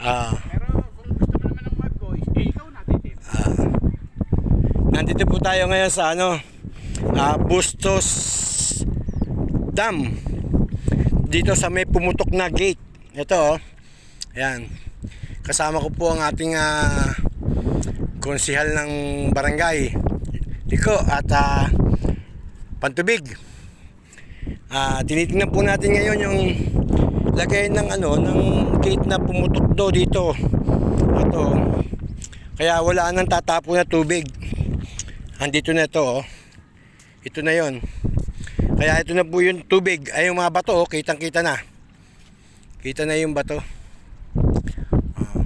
Ah, Pero kung gusto mo naman ng mud boys, eh ikaw ah. nandito po tayo ngayon sa ano, ah, Bustos Dam. Dito sa may pumutok na gate. Ito oh. Ayan. Kasama ko po ang ating ah, konsihal ng barangay. Liko at ah, Pantubig. Ah, tinitingnan po natin ngayon yung lagay ng ano ng gate na pumutok do dito. Ito. Kaya wala nang tatapo na tubig. Andito na ito oh. Ito na 'yon. Kaya ito na po yung tubig. Ay yung mga bato oh, kitang-kita na. Kita na yung bato. Ah.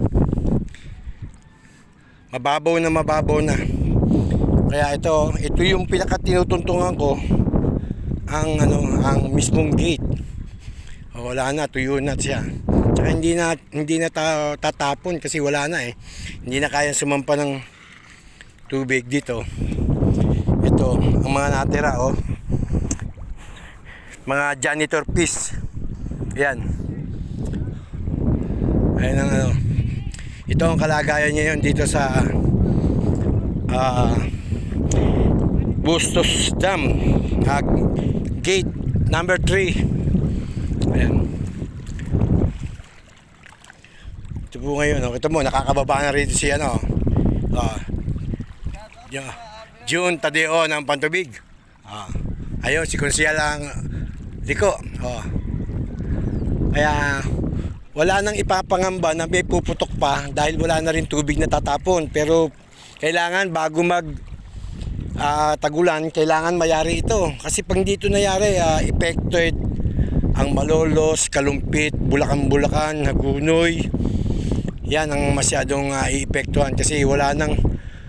Mababaw na mababaw na. Kaya ito, ito yung pinaka tinutuntungan ko ang ano, ang mismong gate. Wala na, tuyo na siya. Tsaka hindi na hindi na ta- tatapon kasi wala na eh. Hindi na kaya sumampa ng tubig dito. Ito, ang mga natira oh. Mga janitor piece. Yan. Ayan ang ano. Ito ang kalagayan ngayon dito sa ah Bustos Dam. ah, gate number 3. Ayan. Ito po ngayon, oh. ito mo, nakakababa na rito si ano. Ju- June Tadeo ng Pantubig. Ah. Ayun, si Konsyal ang Liko. Oh. Kaya wala nang ipapangamba na may puputok pa dahil wala na rin tubig na tatapon. Pero kailangan bago mag ah, tagulan, kailangan mayari ito. Kasi pag dito nayari, ah, affected ang Malolos, Kalumpit, Bulacan-Bulacan, Hagunoy. Yan ang masyadong uh, iepektuhan kasi wala nang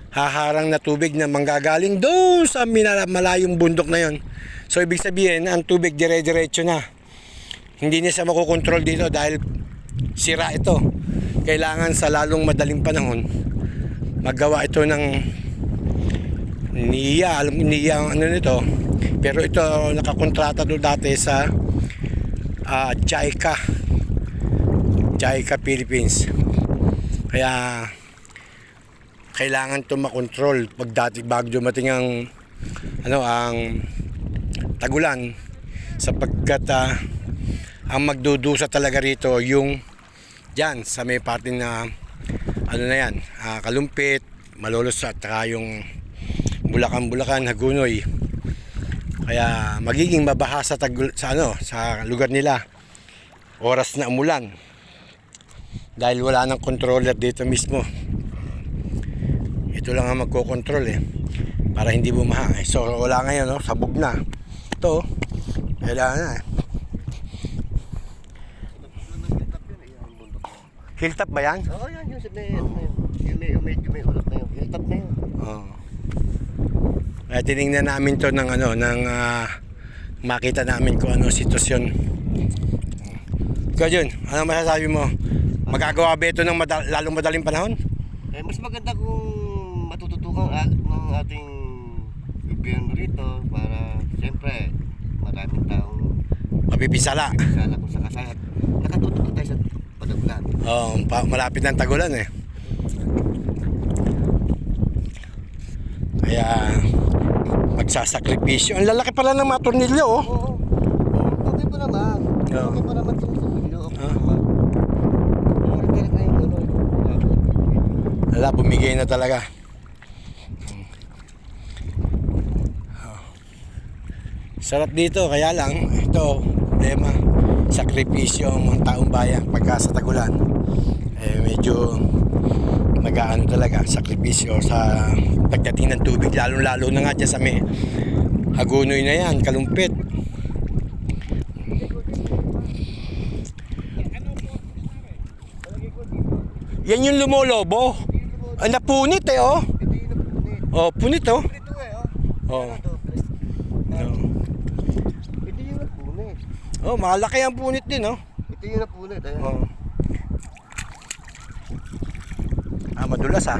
haharang na tubig na manggagaling doon sa malayong bundok na yon. So ibig sabihin, ang tubig dire-diretso na. Hindi niya siya makokontrol dito dahil sira ito. Kailangan sa lalong madaling panahon magawa ito ng NIA, alam NIA ang ano nito. Pero ito nakakontrata do dati sa uh, JICA. JICA Philippines. Kaya kailangan to makontrol pag dati bago dumating ang ano ang tagulan sapagkat ah, ang magdudusa talaga rito yung diyan sa may parte na ano na yan ah, kalumpit malolos at saka yung bulakan bulakan hagunoy kaya magiging mabaha sa, tagul- sa ano sa lugar nila oras na umulan dahil wala nang controller dito mismo ito lang ang magkocontrol eh para hindi bumaha eh. so wala ngayon no? sabog na ito oh. kailangan na eh. hilltop ba yan? Oo, yan, yung may, ano may, yung medyo may ulap na yun. Hilltop na yun. Oo. Kaya tiningnan namin to ng ano, ng ah, makita namin kung ano sitwasyon. Ikaw Jun, ano masasabi mo? Magagawa ba ito ng madal- lalong madaling panahon? Eh, mas maganda kung matututukan at, ng ating gobyerno rito para, siyempre, maraming taong Mapipisala. sana kung sakasayat. Nakatutok tayo sa padagulan. Oo, pa- malapit ng tagulan eh. Kaya magsasakripisyo. Ang lalaki pala ng mga tornilyo oh. Oo. Okay pa naman. Oo. Okay pa naman sa video. Okay naman. Wala, bumigay na talaga. Sarap dito, kaya lang, ito, problema, sakripisyo ang mga taong bayan pagka sa tagulan. Eh, medyo mag-ano talaga, sakripisyo sa pagdating ng tubig, lalo-lalo na nga dyan sa may Hagunoy na yan, kalumpit. Yan yung lumolobo. Ah, napunit eh, oh. Oh, punit oh. Eh, oh. Ito, pre. Oh. Oh, malaki ang punit din, oh. Ito yung napunit. Ayan. oh. madulas. Oh.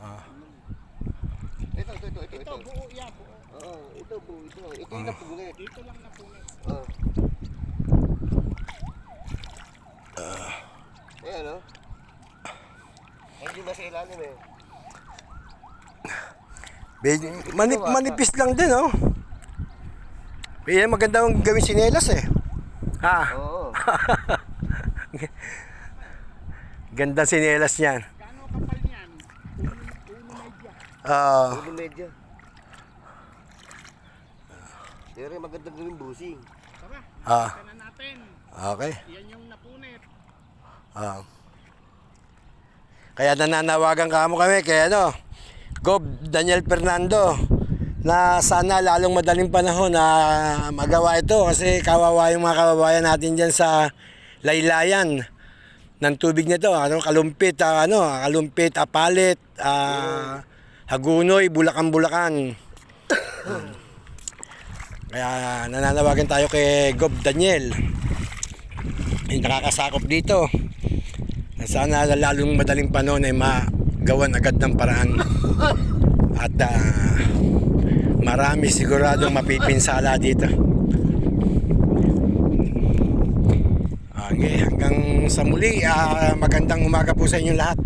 Ah. Ito, ito, ito, ito. Ito, buo yan. Oo, ito, buo, ito. Ito yung ah. napunit. Dito lang napunit. Oo. Ah. Ayan, no? Hindi ba sa ilalim eh? Medyo, manip, manipis lang din, oh. Pero maganda ang gawin sinelas eh. Ha? Oo. Ganda sinelas niyan. Gano'ng kapal niyan? Uno, uno media. Ah, Ulo medyo. Pero magandang gawin busing. Tara, ah, na natin. okay. Yan yung napunit. Ah. Kaya nananawagan ka mo kami kaya ano, Gob Daniel Fernando na sana lalong madaling panahon na magawa ito kasi kawawa yung mga kababayan natin diyan sa laylayan ng tubig nito. Ano kalumpit ah, ano kalumpit apalit ah, hagunoy bulakan bulakan kaya nananawagan tayo kay Gob Daniel. Yung nakakasakop dito. Sana lalong madaling panahon ay magawan agad ng paraan. At ah, marami siguradong mapipinsala dito okay hanggang sa muli. Ah, magandang umaga po sa inyong lahat